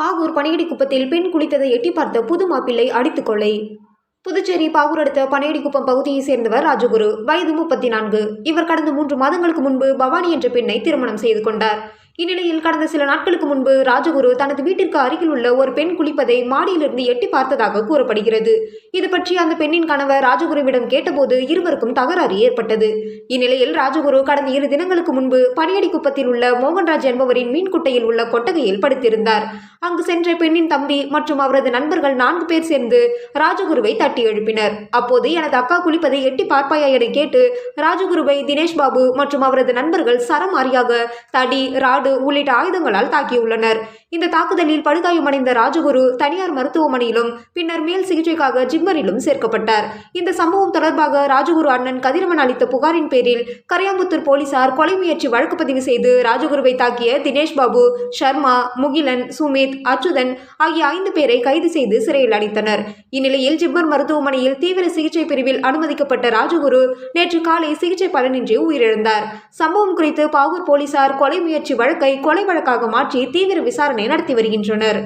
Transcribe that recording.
பாகூர் பணியடி குப்பத்தில் பெண் குளித்ததை எட்டி பார்த்த புது மாப்பிள்ளை அடித்து கொலை புதுச்சேரி பாகூர் அடுத்த பனையடிக்குப்பம் பகுதியைச் சேர்ந்தவர் ராஜகுரு. வயது முப்பத்தி நான்கு. இவர் கடந்த மூன்று மாதங்களுக்கு முன்பு பவானி என்ற பெண்ணை திருமணம் செய்து கொண்டார். இந்நிலையில் கடந்த சில நாட்களுக்கு முன்பு ராஜகுரு தனது வீட்டிற்கு அருகில் உள்ள ஒரு பெண் குளிப்பதை மாடியிலிருந்து எட்டி பார்த்ததாக கூறப்படுகிறது. இது பற்றி அந்த பெண்ணின் கணவர் ராஜகுருவிடம் கேட்டபோது இருவருக்கும் தகராறு ஏற்பட்டது. இந்நிலையில் ராஜகுரு கடந்த இரு தினங்களுக்கு முன்பு பனியடிக்குப்பத்தில் உள்ள மோகன்ராஜ் என்பவரின் மீன்குட்டையில் உள்ள கொட்டகையில் படுத்திருந்தார். அங்கு சென்ற பெண்ணின் தம்பி மற்றும் அவரது நண்பர்கள் நான்கு பேர் சேர்ந்து ராஜகுருவை தட்டி எழுப்பினர். அப்போது எனது அக்கா குளிப்பதை எட்டி பார்ப்பாயா என கேட்டு ராஜகுருவை தினேஷ் பாபு மற்றும் அவரது நண்பர்கள் சரமாரியாக தடி ராடு உள்ளிட்ட ஆயுதங்களால் தாக்கியுள்ளனர். இந்த தாக்குதலில் படுகாயமடைந்த ராஜகுரு தனியார் மருத்துவமனையிலும் பின்னர் மேல் சிகிச்சைக்காக ஜிம்மரிலும் சேர்க்கப்பட்டார். இந்த சம்பவம் தொடர்பாக ராஜகுரு அண்ணன் கதிரவன் அளித்த புகாரின் பேரில் கரையாம்புத்தூர் போலீசார் கொலை முயற்சி வழக்கு பதிவு செய்து ராஜகுருவை தாக்கிய தினேஷ் பாபு சர்மா முகிலன் சுமித் அச்சுதன் ஆகிய ஐந்து பேரை கைது செய்து சிறையில் அடைத்தனர். இந்நிலையில் ஜிப்மர் மருத்துவமனையில் தீவிர சிகிச்சை பிரிவில் அனுமதிக்கப்பட்ட ராஜகுரு நேற்று காலை சிகிச்சை பலனின்றி உயிரிழந்தார். சம்பவம் குறித்து பாகூர் போலீசார் கொலை முயற்சி வழக்கை கொலை வழக்காக மாற்றி தீவிர விசாரணை விசாரணை நடத்தி வருகின்றனர்.